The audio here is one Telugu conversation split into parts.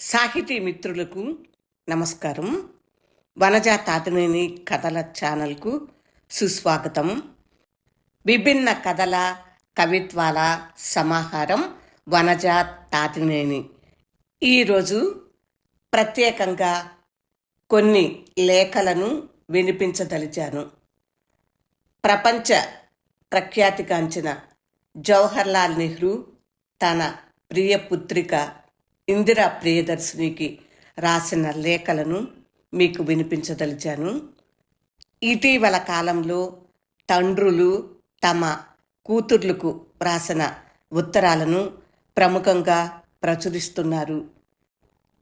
సాహితీ మిత్రులకు నమస్కారం. వనజా తాతనేని కథల ఛానల్కు సుస్వాగతం. విభిన్న కథల కవిత్వాల సమాహారం వనజా తాతినేని. ఈరోజు ప్రత్యేకంగా కొన్ని లేఖలను వినిపించదలిచాను. ప్రపంచ ప్రఖ్యాతిగాంచిన జవహర్లాల్ నెహ్రూ తన ప్రియ పుత్రిక ఇందిరా ప్రియదర్శినికి రాసిన లేఖలను మీకు వినిపించదలిచాను. ఇటీవల కాలంలో తండ్రులు తమ కూతుర్లకు రాసిన ఉత్తరాలను ప్రముఖంగా ప్రచురిస్తున్నారు.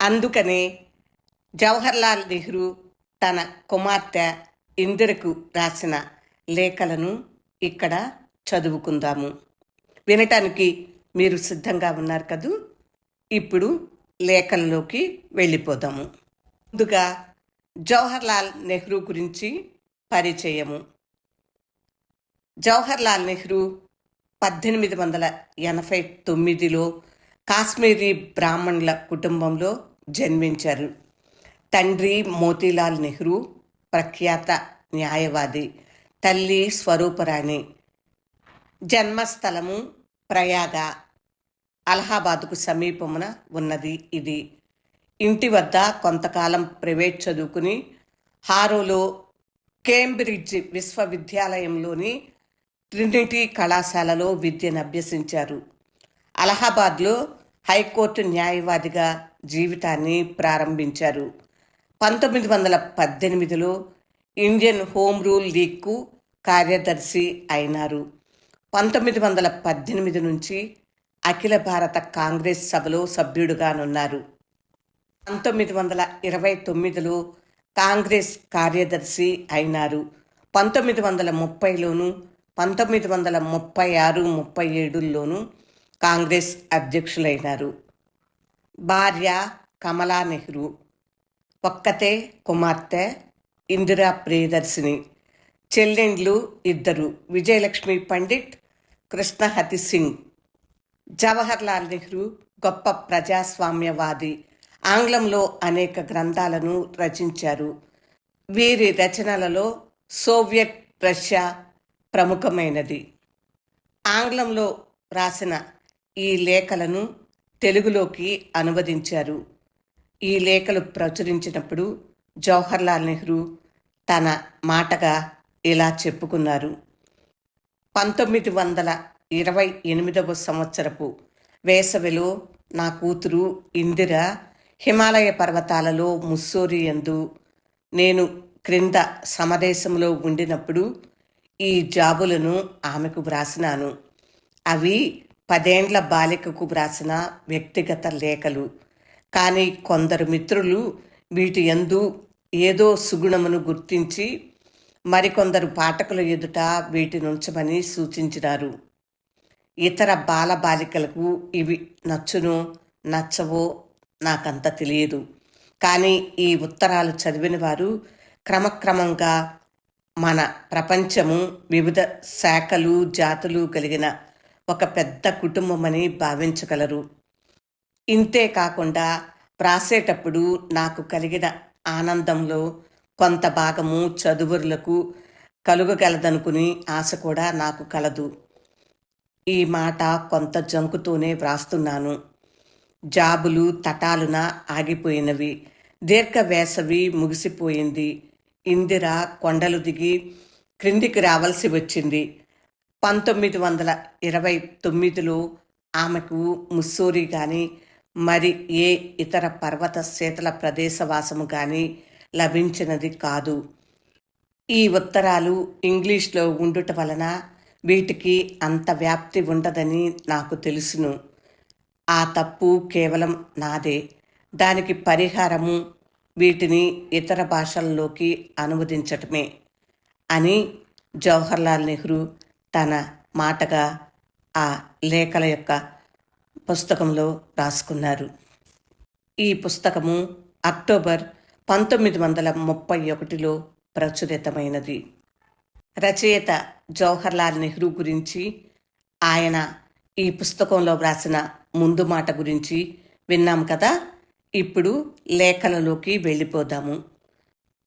అందుకనే జవహర్లాల్ నెహ్రూ తన కుమార్తె ఇందిరకు రాసిన లేఖలను ఇక్కడ చదువుకుందాము. వినటానికి మీరు సిద్ధంగా ఉన్నారు కదూ? ఇప్పుడు లేఖల్లోకి వెళ్ళిపోదాము. ముందుగా జవహర్లాల్ నెహ్రూ గురించి పరిచయము. జవహర్లాల్ నెహ్రూ పద్దెనిమిది వందల ఎనభై తొమ్మిదిలో కాశ్మీరీ బ్రాహ్మణుల కుటుంబంలో జన్మించారు. తండ్రి మోతీలాల్ నెహ్రూ ప్రఖ్యాత న్యాయవాది తల్లి స్వరూపరాణి. జన్మస్థలము ప్రయాగ అలహాబాద్కు సమీపమున ఉన్నది ఇది. ఇంటి వద్ద కొంతకాలం ప్రైవేట్ చదువుకుని హారోలో కేంబ్రిడ్జ్ విశ్వవిద్యాలయంలోని ట్రినిటీ కళాశాలలో విద్యను అభ్యసించారు. అలహాబాద్లో హైకోర్టు న్యాయవాదిగా జీవితాన్ని ప్రారంభించారు. పంతొమ్మిది వందల పద్దెనిమిదిలో ఇండియన్ హోమ్ రూల్ లీగ్కు కార్యదర్శి అయినారు. పంతొమ్మిది వందల పద్దెనిమిది నుంచి అఖిల భారత కాంగ్రెస్ సభలో సభ్యుడుగానున్నారు. పంతొమ్మిది వందల ఇరవై తొమ్మిదిలో కాంగ్రెస్ కార్యదర్శి అయినారు. పంతొమ్మిది వందల ముప్పైలోను పంతొమ్మిది వందల ముప్పై ఆరు ముప్పై ఏడుల్లోనూ కాంగ్రెస్ అధ్యక్షులైనారు. భార్య కమలా నెహ్రూ ఒక్కతే కుమార్తె ఇందిరా ప్రియదర్శిని చెల్లెండ్లు ఇద్దరు విజయలక్ష్మి పండిట్ కృష్ణహతి సింగ్. జవహర్లాల్ నెహ్రూ గొప్ప ప్రజాస్వామ్యవాది. ఆంగ్లంలో అనేక గ్రంథాలను రచించారు. వీరి రచనలలో సోవియట్ రష్యా ప్రముఖమైనది. ఆంగ్లంలో రాసిన ఈ లేఖలను తెలుగులోకి అనువదించారు. ఈ లేఖలు ప్రచురించినప్పుడు జవహర్లాల్ నెహ్రూ తన మాటగా ఇలా చెప్పుకున్నారు. పంతొమ్మిది వందల ఇరవై ఎనిమిదవ సంవత్సరపు వేసవిలో నా కూతురు ఇందిర హిమాలయ పర్వతాలలో ముస్సోరి ఎందు నేను క్రింద సమదేశంలో ఉండినప్పుడు ఈ జాబులను ఆమెకు వ్రాసినాను. అవి పదేండ్ల బాలికకు వ్రాసిన వ్యక్తిగత లేఖలు. కానీ కొందరు మిత్రులు వీటి యందు ఏదో సుగుణమును గుర్తించి మరికొందరు పాఠకుల ఎదుట వీటిని ఉంచమని సూచించినారు. ఇతర బాలబాలికలకు ఇవి నచ్చును నచ్చవో నాకంత తెలియదు. కానీ ఈ ఉత్తరాలు చదివిన వారు క్రమక్రమంగా మన ప్రపంచము వివిధ శాఖలు జాతులు కలిగిన ఒక పెద్ద కుటుంబమని భావించగలరు. ఇంతే కాకుండా వ్రాసేటప్పుడు నాకు కలిగిన ఆనందంలో కొంత భాగము చదువురులకు కలుగగలదనుకుని ఆశ కూడా నాకు కలదు. ఈ మాట కొంత జంకుతూనే వ్రాస్తున్నాను. జాబులు తటాలున ఆగిపోయినవి. దీర్ఘ వేసవి ముగిసిపోయింది. ఇందిర కొండలు దిగి క్రిందికి రావాల్సి వచ్చింది. పంతొమ్మిది వందల ఇరవై తొమ్మిదిలో ఆమెకు ముస్సూరి కానీ మరి ఏ ఇతర పర్వత శీతల ప్రదేశవాసము కానీ లభించినది కాదు. ఈ ఉత్తరాలు ఇంగ్లీష్లో ఉండుట వలన వీటికి అంత వ్యాప్తి ఉండదని నాకు తెలుసును. ఆ తప్పు కేవలం నాదే. దానికి పరిహారము వీటిని ఇతర భాషల్లోకి అనువదించటమే అని జవహర్లాల్ నెహ్రూ తన మాటగా ఆ లేఖల యొక్క పుస్తకంలో రాసుకున్నారు. ఈ పుస్తకము అక్టోబర్ పంతొమ్మిది వందల ముప్పై ఒకటిలో ప్రచురితమైనది. రచయిత జవహర్లాల్ నెహ్రూ గురించి ఆయన ఈ పుస్తకంలో వ్రాసిన ముందు మాట గురించి విన్నాం కదా? ఇప్పుడు లేఖలలోకి వెళ్ళిపోదాము.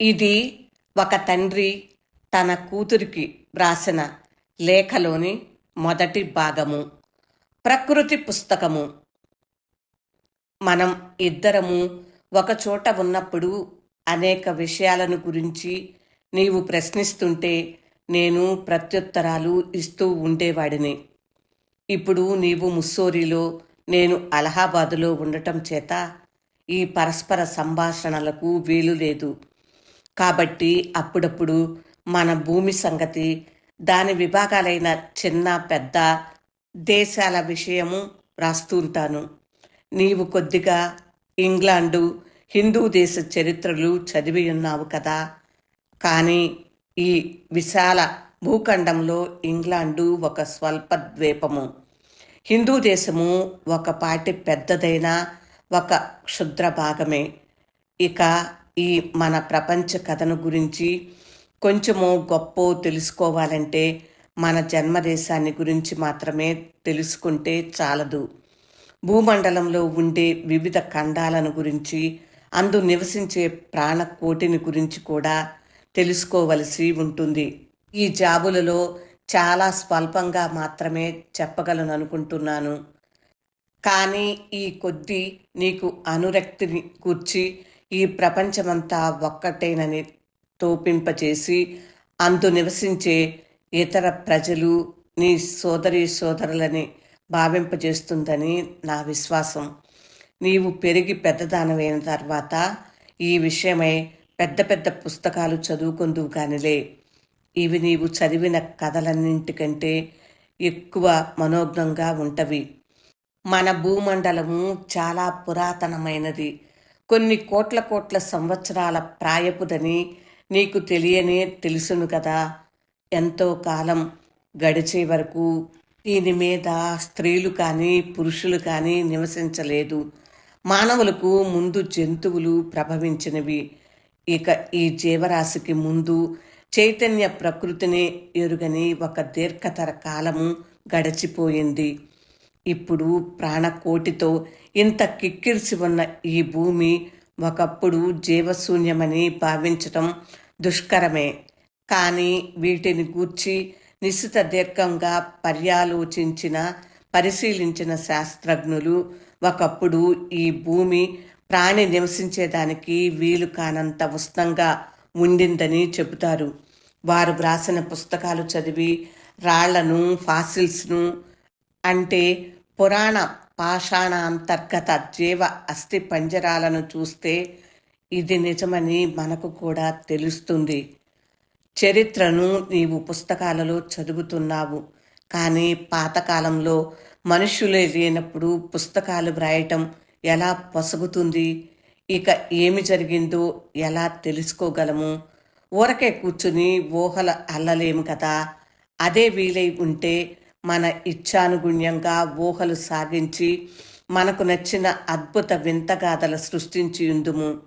ఇది ఒక తండ్రి తన కూతురికి వ్రాసిన లేఖలోని మొదటి భాగము. ప్రకృతి పుస్తకము. మనం ఇద్దరము ఒకచోట ఉన్నప్పుడు అనేక విషయాలను గురించి నీవు ప్రశ్నిస్తుంటే నేను ప్రత్యుత్తరాలు ఇస్తూ ఉండేవాడిని. ఇప్పుడు నీవు ముస్సోరిలో నేను అలహాబాదులో ఉండటం చేత ఈ పరస్పర సంభాషణలకు వీలు లేదు. కాబట్టి అప్పుడప్పుడు మన భూమి సంగతి దాని విభాగాలైన చిన్న పెద్ద దేశాల విషయము రాస్తుంటాను నీవు కొద్దిగా ఇంగ్లాండు హిందూ దేశ చరిత్రలు చదివి ఉన్నావు కదా. కానీ ఈ విశాల భూఖండంలో ఇంగ్లాండు ఒక స్వల్ప ద్వీపము హిందూ దేశము ఒక పాటి పెద్దదైన ఒక క్షుద్ర భాగమే. ఇక ఈ మన ప్రపంచ కథను గురించి కొంచెము గొప్ప తెలుసుకోవాలంటే మన జన్మదేశాన్ని గురించి మాత్రమే తెలుసుకుంటే చాలదు. భూమండలంలో ఉండే వివిధ ఖండాలను గురించి అందు నివసించే ప్రాణకోటిని గురించి కూడా తెలుసుకోవలసి ఉంటుంది. ఈ జాబులలో చాలా స్వల్పంగా మాత్రమే చెప్పగలను అనుకుంటున్నాను. కానీ ఈ కొద్ది నీకు అనురక్తిని కూర్చి ఈ ప్రపంచమంతా ఒక్కటేనని తోపింపచేసి అందు నివసించే ఇతర ప్రజలు నీ సోదరి సోదరులని భావింపజేస్తుందని నా విశ్వాసం. నీవు పెరిగి పెద్దదానమైన తర్వాత ఈ విషయమై పెద్ద పెద్ద పుస్తకాలు చదువుకుందువు కానిలే. ఇవి నీవు చదివిన కథలన్నింటికంటే ఎక్కువ మనోజ్ఞంగా ఉంటవి. మన భూమండలము చాలా పురాతనమైనది. కొన్ని కోట్ల కోట్ల సంవత్సరాల ప్రాయపుదని నీకు తెలియనే తెలుసును కదా. ఎంతో కాలం గడిచే వరకు దీని మీద స్త్రీలు కానీ పురుషులు కానీ నివసించలేదు. మానవులకు ముందు జంతువులు ప్రభవించినవి. ఇక ఈ జీవరాశికి ముందు చైతన్య ప్రకృతిని ఎరుగని ఒక దీర్ఘతర కాలము గడిచిపోయింది. ఇప్పుడు ప్రాణకోటితో ఇంత కిక్కిరిసి ఉన్న ఈ భూమి ఒకప్పుడు జీవశూన్యమని భావించటం దుష్కరమే. కానీ వీటిని గూర్చి నిశ్చిత దీర్ఘంగా పర్యాలోచించిన పరిశీలించిన శాస్త్రజ్ఞులు ఒకప్పుడు ఈ భూమి ప్రాణి నివసించేదానికి వీలు కానంత ఉష్ణంగా ఉండిందని చెబుతారు. వారు వ్రాసిన పుస్తకాలు చదివి రాళ్ళను ఫాసిల్స్ను అంటే పురాణ పాషాణ అంతర్గత జీవ అస్థి పంజరాలను చూస్తే ఇది నిజమని మనకు కూడా తెలుస్తుంది. చరిత్రను నీవు పుస్తకాలలో చదువుతున్నావు. కానీ పాతకాలంలో మనుషులే లేనప్పుడు పుస్తకాలు వ్రాయటం ఎలా పసుగుతుంది? ఇక ఏమి జరిగిందో ఎలా తెలుసుకోగలము? ఊరకే కూర్చుని ఊహల అల్లలేము కదా? అదే వీలై ఉంటే మన ఇచ్ఛానుగుణ్యంగా ఊహలు సాగించి మనకు నచ్చిన అద్భుత వింతగాథలు సృష్టించి ఉందుము.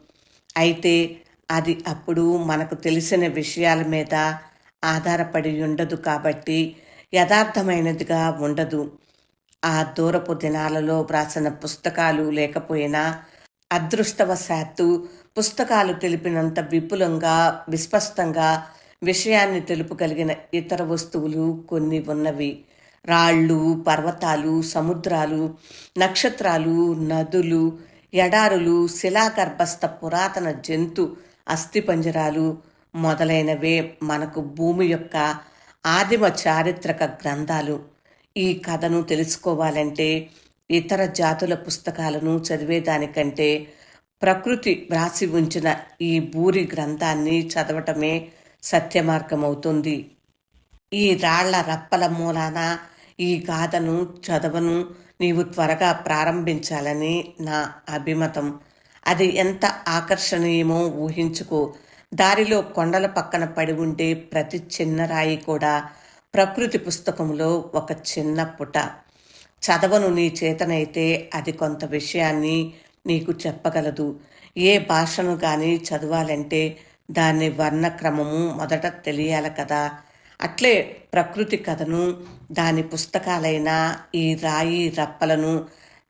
అయితే అది అప్పుడు మనకు తెలిసిన విషయాల మీద ఆధారపడి ఉండదు కాబట్టి యథార్థమైనదిగా ఉండదు. ఆ దూరపు దినాలలో వ్రాసిన పుస్తకాలు లేకపోయినా అదృష్టవశాత్తు పుస్తకాలు తెలిపినంత విపులంగా విస్పష్టంగా విషయాన్ని తెలుపగలిగిన ఇతర వస్తువులు కొన్ని ఉన్నవి. రాళ్ళు పర్వతాలు సముద్రాలు నక్షత్రాలు నదులు ఎడారులు శిలాగర్భస్థ పురాతన జంతు అస్థిపంజరాలు మొదలైనవే మనకు భూమి యొక్క ఆదిమ చారిత్రక గ్రంథాలు. ఈ కథను తెలుసుకోవాలంటే ఇతర జాతుల పుస్తకాలను చదివేదానికంటే ప్రకృతి వ్రాసి ఉంచిన ఈ బూరి గ్రంథాన్ని చదవటమే సత్యమార్గమవుతుంది. ఈ రాళ్ళ రప్పల మూలాన ఈ గాథను చదవను నీవు త్వరగా ప్రారంభించాలని నా అభిమతం. అది ఎంత ఆకర్షణీయమో ఊహించుకో. దారిలో కొండల పక్కన పడి ఉండే ప్రతి చిన్న రాయి కూడా ప్రకృతి పుస్తకంలో ఒక చిన్న పుట. చదవను నీ చేతనైతే అది కొంత విషయాన్ని నీకు చెప్పగలదు. ఏ భాషను కానీ చదవాలంటే దాని వర్ణక్రమము మొదట తెలియాలి కదా. అట్లే ప్రకృతి కథను దాని పుస్తకాలైన ఈ రాయి రప్పలను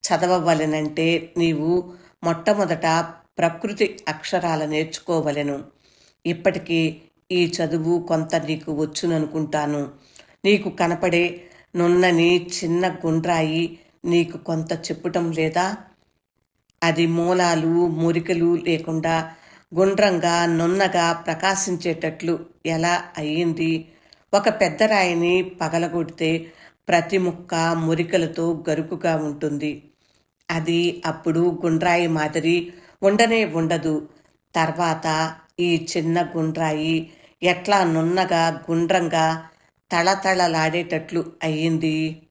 చదవవలెనంటే నీవు మొట్టమొదట ప్రకృతి అక్షరాల నేర్చుకోవలెను. ఇప్పటికీ ఈ చదువు కొంత నీకు వచ్చుననుకుంటాను. నీకు కనపడే నున్నని చిన్న గుండ్రాయి నీకు కొంత చెప్పటం లేదా? అది మూలాలు మురికలు లేకుండా గుండ్రంగా నున్నగా ప్రకాశించేటట్లు ఎలా అయ్యింది ఒక పెద్ద రాయిని పగలగొడితే ప్రతి ముక్క మురికలతో గరుకుగా ఉంటుంది. అది అప్పుడు గుండ్రాయి మాదిరి ఉండనే ఉండదు. తర్వాత ఈ చిన్న గుండ్రాయి ఎట్లా నున్నగా గుండ్రంగా తళతళలాడేటట్లు అయ్యింది.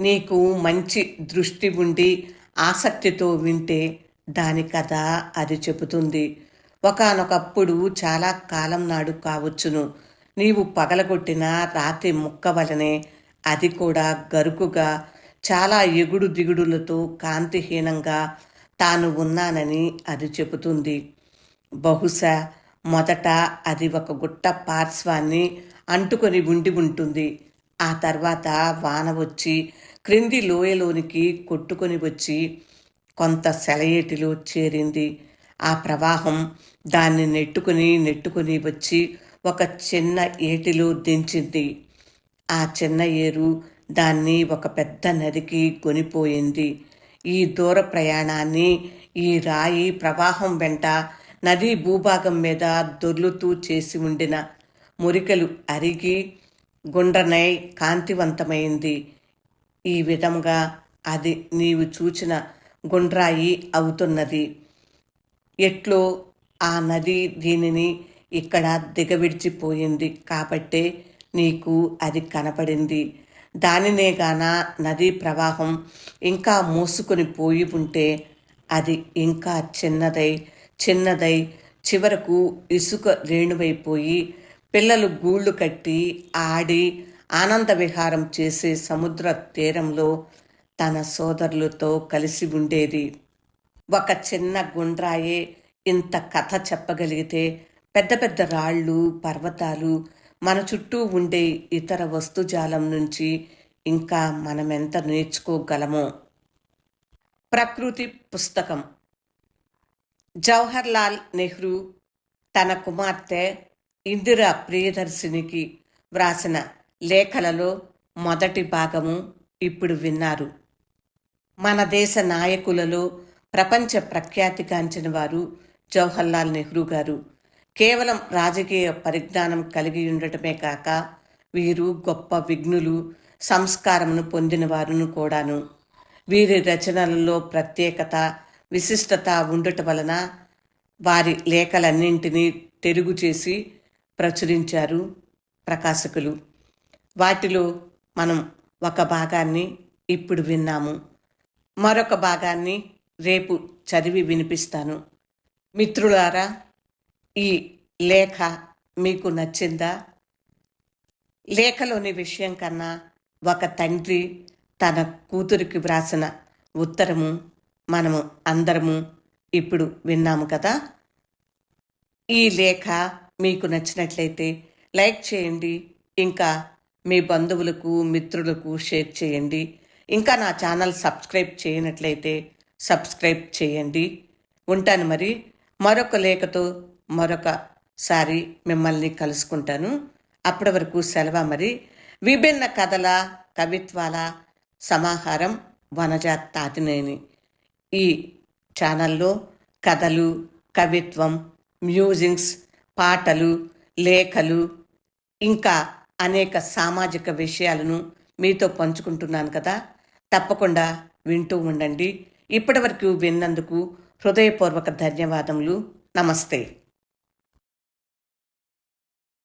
నీకు మంచి దృష్టి ఉండి ఆసక్తితో వింటే దాని కథ అది చెబుతుంది. ఒకనొకప్పుడు చాలా కాలం నాడు కావచ్చును. నీవు పగలగొట్టిన రాతి ముక్క వలనే అది కూడా గరుకుగా చాలా ఎగుడు దిగుడులతో కాంతిహీనంగా తాను ఉన్నానని అది చెబుతుంది. బహుశా మొదట అది ఒక గుట్ట పార్శ్వాన్ని అంటుకొని ఉండి ఉంటుంది. ఆ తర్వాత వాన వచ్చి క్రింది లోయలోనికి కొట్టుకొని వచ్చి కొంత సెలయేటిలో చేరింది. ఆ ప్రవాహం దాన్ని నెట్టుకుని నెట్టుకుని వచ్చి ఒక చిన్న ఏటిలో దించింది. ఆ చిన్న ఏరు దాన్ని ఒక పెద్ద నదికి కొనిపోయింది. ఈ దూర ప్రయాణాన్ని ఈ రాయి ప్రవాహం వెంట నదీ భూభాగం మీద దొర్లుతూ చేసి ఉండిన మురికలు అరిగి గుండ్రనై కాంతివంతమైంది. ఈ విధంగా అది నీవు చూచిన గుండ్రాయి అవుతున్నది. ఎట్లో ఆ నది దీనిని ఇక్కడ దిగవిడిచిపోయింది కాబట్టే నీకు అది కనపడింది. దానినే గాన నదీ ప్రవాహం ఇంకా మూసుకొని పోయి ఉంటే అది ఇంకా చిన్నదై చిన్నదై చివరకు ఇసుక రేణువైపోయి పిల్లలు గూళ్ళు కట్టి ఆడి ఆనంద విహారం చేసే సముద్ర తీరంలో తన సోదరులతో కలిసి ఉండేది. ఒక చిన్న గుండ్రాయే ఇంత కథ చెప్పగలిగితే పెద్ద పెద్ద రాళ్ళు పర్వతాలు మన చుట్టూ ఉండే ఇతర వస్తుజాలం నుంచి ఇంకా మనమెంత నేర్చుకోగలమో? ప్రకృతి పుస్తకం. జవహర్లాల్ నెహ్రూ తన కుమార్తె ఇందిరా ప్రియదర్శినికి వ్రాసిన లేఖలలో మొదటి భాగము ఇప్పుడు విన్నారు. మన దేశ నాయకులలో ప్రపంచ ప్రఖ్యాతిగాంచిన వారు జవహర్లాల్ నెహ్రూ గారు. కేవలం రాజకీయ పరిజ్ఞానం కలిగి ఉండటమే కాక వీరు గొప్ప విఘ్నులు సంస్కారమును పొందిన వారును కూడాను. వీరి రచనలలో ప్రత్యేకత విశిష్టత ఉండటం వలన వారి లేఖలన్నింటినీ తెలుగు చేసి ప్రచురించారు ప్రకాశకులు. వాటిలో మనం ఒక భాగాన్ని ఇప్పుడు విన్నాము. మరొక భాగాన్ని రేపు చదివి వినిపిస్తాను. మిత్రులారా ఈ లేఖ మీకు నచ్చిందా? లేఖలోని విషయం కన్నా ఒక తండ్రి తన కూతురికి వ్రాసిన ఉత్తరము మనము అందరము ఇప్పుడు విన్నాము కదా? ఈ లేఖ మీకు నచ్చినట్లయితే లైక్ చేయండి ఇంకా మీ బంధువులకు మిత్రులకు షేర్ చేయండి. ఇంకా నా ఛానల్ సబ్స్క్రైబ్ చేయనట్లయితే సబ్స్క్రైబ్ చేయండి. ఉంటాను మరి. మరొక లేఖతో మరొకసారి మిమ్మల్ని కలుసుకుంటాను. అప్పటి వరకు సెలవు మరి. విభిన్న కథల కవిత్వాల సమాహారం వనజ తాతినేని ఈ ఛానల్లో కథలు కవిత్వం మ్యూజిక్స్ పాటలు లేఖలు ఇంకా అనేక సామాజిక విషయాలను మీతో పంచుకుంటున్నాను కదా. తప్పకుండా వింటూ ఉండండి. ఇప్పటివరకు విన్నందుకు హృదయపూర్వక ధన్యవాదములు. నమస్తే.